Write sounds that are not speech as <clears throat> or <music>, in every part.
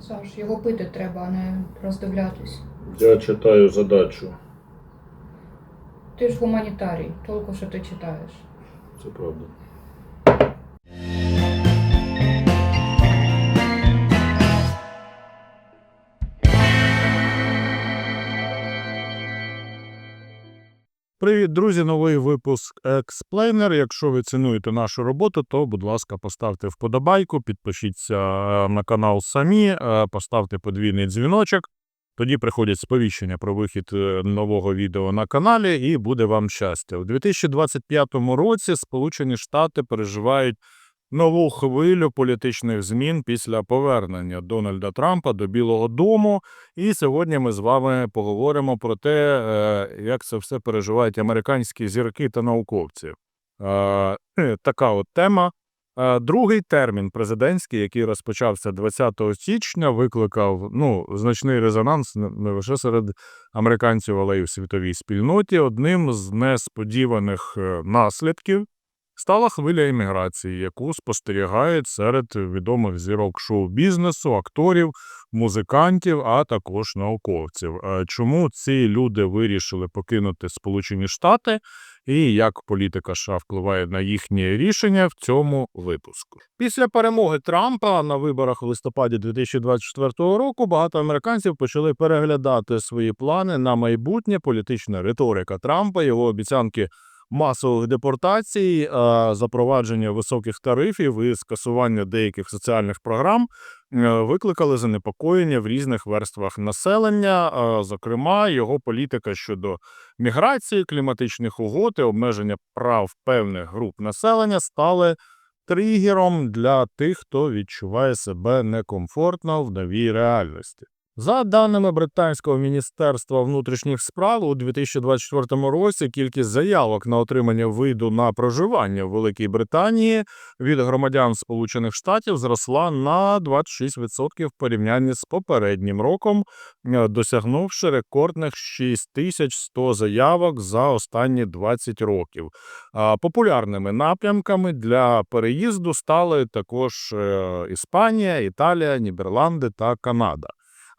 Саш, його пити треба, а не роздивлятись. Я читаю задачу. Ти ж гуманітарій, толку, що ти читаєш. Це правда. Привіт, друзі! Новий випуск Explainer. Якщо ви цінуєте нашу роботу, то, будь ласка, поставте вподобайку, підпишіться е, на канал самі, е, поставте подвійний дзвіночок. Тоді приходять сповіщення про вихід е, нового відео на каналі, і буде вам щастя. У 2025 році Сполучені Штати переживають нову хвилю політичних змін після повернення Дональда Трампа до Білого Дому. І сьогодні ми з вами поговоримо про те, е, як це все переживають американські зірки та науковці. Е, <clears throat> Така от тема. Е, Другий термін президентський, який розпочався 20 січня, викликав ну, значний резонанс не лише серед американців, але й у світовій спільноті. Одним з несподіваних наслідків стала хвиля імміграції, яку спостерігають серед відомих зірок шоу-бізнесу, акторів, музикантів, а також науковців. Е, Чому ці люди вирішили покинути Сполучені Штати і як політика США впливає на їхнє рішення в цьому випуску? Після перемоги Трампа на виборах у листопаді 2024 року багато американців почали переглядати свої плани на майбутнє. Політична риторика Трампа, його обіцянки масових депортацій, е, запровадження високих тарифів і скасування деяких соціальних програм е, викликали занепокоєння в різних верствах населення. Е, Зокрема, його політика щодо міграції, кліматичних угод і обмеження прав певних груп населення стали тригером для тих, хто відчуває себе некомфортно в новій реальності. За даними британського міністерства внутрішніх справ, у 2024 році кількість заявок на отримання виду на проживання в Великій Британії від громадян Сполучених Штатів зросла на 26% в порівнянні з попереднім роком, е, досягнувши рекордних 6100 заявок за останні 20 років. Популярними напрямками для переїзду стали також е, Іспанія, Італія, Нідерланди та Канада.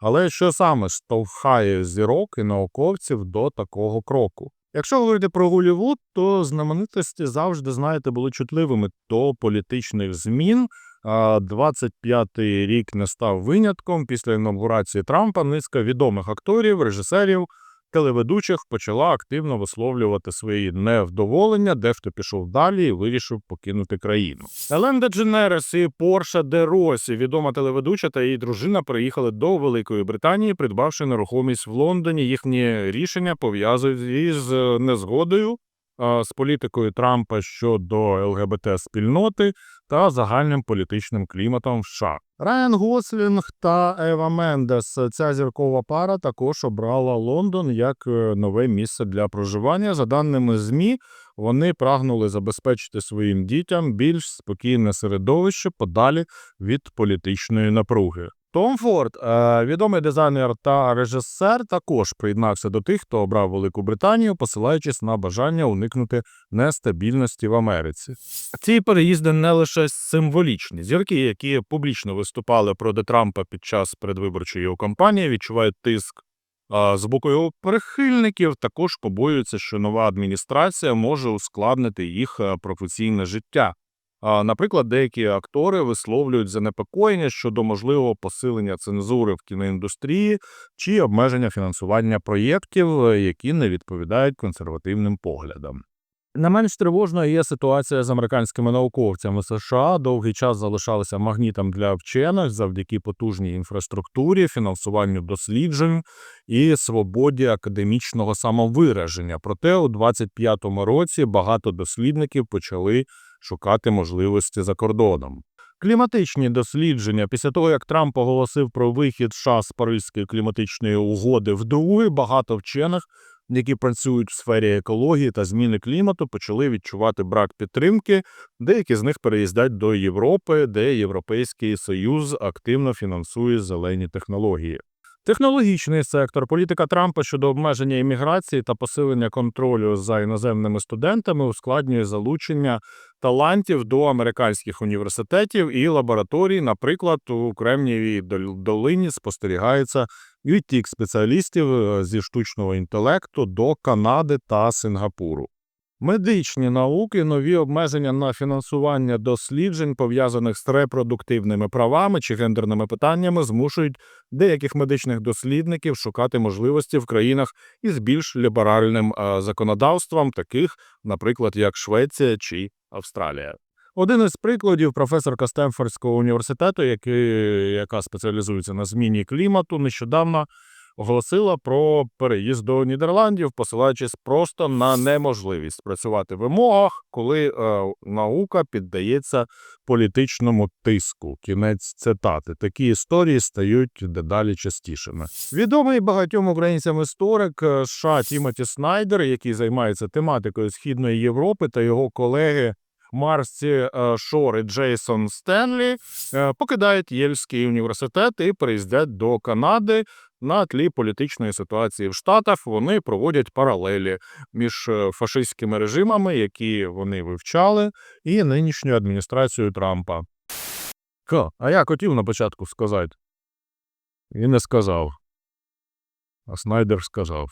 Але що саме штовхає зірок і науковців до такого кроку? Якщо говорити про Голівуд, то знаменитості завжди, знаєте, були чутливими до політичних змін. А 25-й рік не став винятком. Після інаугурації Трампа низка відомих акторів, режисерів, телеведучих почала активно висловлювати свої невдоволення, дехто пішов далі і вирішив покинути країну. Елен Дедженерес і Порша де Росі, відома телеведуча та її дружина, приїхали до Великої Британії, придбавши нерухомість в Лондоні. Їхнє рішення пов'язують із е, незгодою з політикою Трампа щодо ЛГБТ спільноти та загальним політичним кліматом в США. Райан Гослінг та Ева Мендес. Ця зіркова пара також обрала Лондон як е, нове місце для проживання. За даними ЗМІ, вони прагнули забезпечити своїм дітям більш спокійне середовище подалі від політичної напруги. Том Форд, е, відомий дизайнер та режисер, також приєднався до тих, хто обрав Велику Британію, посилаючись на бажання уникнути нестабільності в Америці. Ці переїзди не лише символічні. Зірки, які публічно виступали проти Трампа під час передвиборчої його кампанії, відчувають тиск. З боку його прихильників також побоюються, що нова адміністрація може ускладнити їх е, професійне життя. Наприклад, деякі актори висловлюють занепокоєння щодо можливого посилення цензури в кіноіндустрії чи обмеження фінансування проєктів, е, які не відповідають консервативним поглядам. Не менш тривожною є ситуація з американськими науковцями США. Довгий час залишалися магнітом для вчених завдяки потужній інфраструктурі, фінансуванню досліджень і свободі академічного самовираження. Проте у 25-му році багато дослідників почали шукати можливості за кордоном. Кліматичні дослідження після того, як Трамп оголосив про вихід США з Паризької кліматичної угоди вдруге, багато вчених, які працюють в сфері екології та зміни клімату, почали відчувати брак підтримки. Деякі з них переїздять до Європи, де Європейський Союз активно фінансує зелені технології. Технологічний сектор, політика Трампа щодо обмеження імміграції та посилення контролю за іноземними студентами ускладнює залучення талантів до американських університетів і лабораторій. Наприклад, у Кремнієвій дол- долині спостерігається відтік спеціалістів е, зі штучного інтелекту до Канади та Сингапуру. Медичні науки, нові обмеження на фінансування досліджень, пов'язаних з репродуктивними правами чи гендерними питаннями, змушують деяких медичних дослідників шукати можливості в країнах із більш ліберальним е, законодавством, таких, наприклад, як Швеція чи Австралія. Один із прикладів професорка Стемфордського університету, який, яка спеціалізується на зміні клімату, нещодавно оголосила про переїзд до Нідерландів, посилаючись просто на неможливість працювати в вимогах, коли е, наука піддається політичному тиску. Кінець цитати. Такі історії стають дедалі частішими. Відомий багатьом українцям історик е, США Тімоті Снайдер, який займається тематикою Східної Європи, та його колеги. Марсі е, Шор і Джейсон Стенлі е, покидають Єльський університет і переїздять до Канади на тлі політичної ситуації в Штатах. Вони проводять паралелі між е, фашистськими режимами, які вони вивчали, і нинішньою адміністрацією Трампа. Ко, а я хотів на початку сказати. І не сказав. А Снайдер сказав.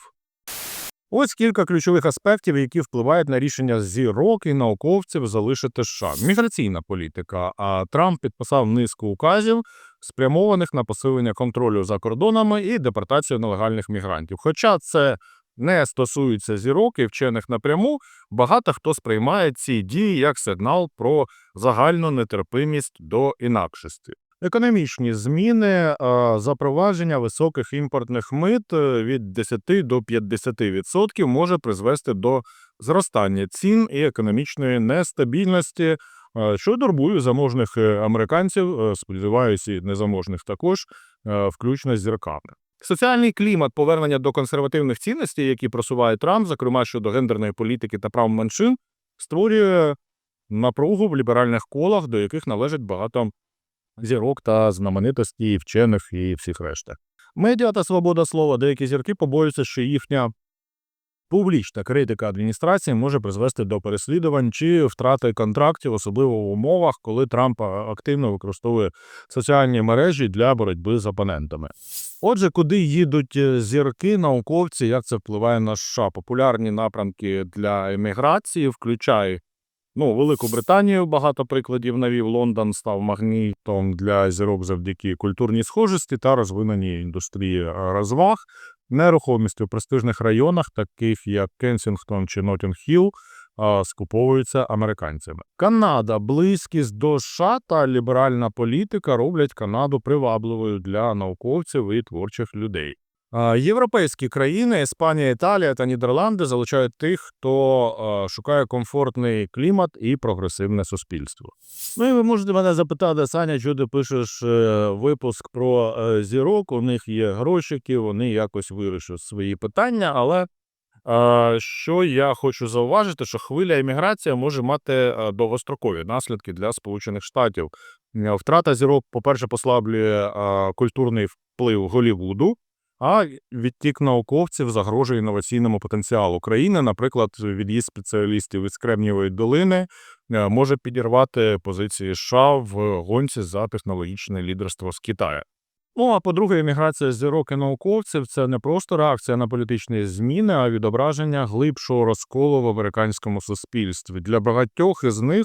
Ось кілька ключових аспектів, які впливають на рішення зірок і науковців залишити США. Міграційна політика. А Трамп підписав низку указів, спрямованих на посилення контролю за кордонами і депортацію нелегальних мігрантів. Хоча це не стосується зірок і вчених напряму, багато хто сприймає ці дії як сигнал про загальну нетерпимість до інакшості. Економічні зміни, запровадження високих імпортних мит е, від 10 до 50% може призвести до зростання цін і економічної нестабільності, що турбує заможних е, американців, е, сподіваюся, і незаможних також, включно з зірками. Соціальний клімат повернення до консервативних цінностей, які просуває Трамп, зокрема щодо гендерної політики та прав меншин, створює напругу в ліберальних колах, до яких належить багато зірок та знаменитості, і вчених і всіх решта. Медіа та свобода слова деякі зірки побоюються, що їхня публічна критика адміністрації може призвести до переслідувань чи втрати контрактів, особливо в умовах, коли Трамп активно використовує соціальні мережі для боротьби з опонентами. Отже, куди їдуть е, зірки, науковці, як це впливає на США? Популярні напрямки для еміграції включають Ну, Велику Британію багато прикладів навів. Лондон став магнітом для зірок завдяки культурній схожості та розвиненій індустрії е, розваг. Нерухомість у престижних районах, таких як Кенсінгтон чи Нотінг-Хілл, скуповуються американцями. Канада, близькість до США та ліберальна політика роблять Канаду привабливою для науковців і творчих людей. Європейські країни, Іспанія, Італія та Нідерланди залучають тих, хто шукає комфортний клімат і прогресивне суспільство. Ну і ви можете мене запитати, Саня, що ти пишеш е, випуск про е, зірок? У них є грошики, вони якось вирішать свої питання. Але що я хочу зауважити, що хвиля еміграції може мати е, довгострокові наслідки для Сполучених Штатів. Втрата зірок, по-перше, послаблює е, культурний вплив Голівуду. А відтік науковців загрожує інноваційному потенціалу країни. Наприклад, від'їзд спеціалістів із Кремнієвої долини е, може підірвати позиції США в гонці за технологічне лідерство з Китаю. Ну а по-друге, еміграція зірок і науковців це не просто реакція на політичні зміни, а відображення глибшого розколу в американському суспільстві. Для багатьох із них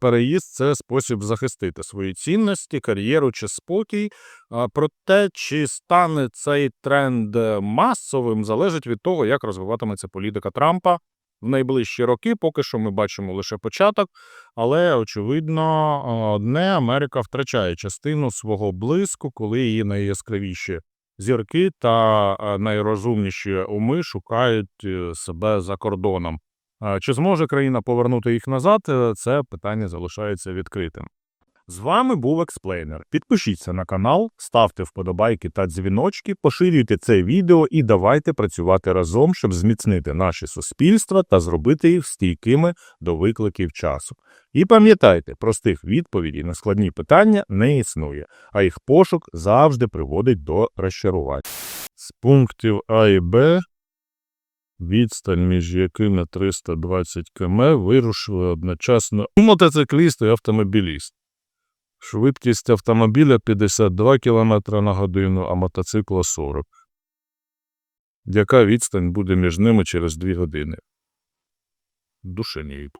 переїзд це спосіб захистити свої цінності, кар'єру чи спокій. А, Проте, чи стане цей тренд е, масовим, залежить від того, як розвиватиметься політика Трампа в найближчі роки. Поки що ми бачимо лише початок, але очевидно, одне Америка втрачає частину свого блиску, коли її найяскравіші зірки та найрозумніші уми шукають е, себе за кордоном. Чи зможе країна повернути їх назад? Е, Це питання залишається відкритим. З вами був експлейнер. Підпишіться на канал, ставте вподобайки та дзвіночки, поширюйте це відео і давайте працювати разом, щоб зміцнити наше суспільство та зробити їх стійкими до викликів часу. І пам'ятайте, простих відповідей на складні питання не існує, а їх пошук завжди приводить до розчарувань. З пунктів А і Б відстань між якими 320 км вирушили одночасно мотоцикліст і автомобіліст. Швидкість автомобіля 52 км на годину, а мотоцикла 40. Яка відстань буде між ними через 2 години? Душеніють.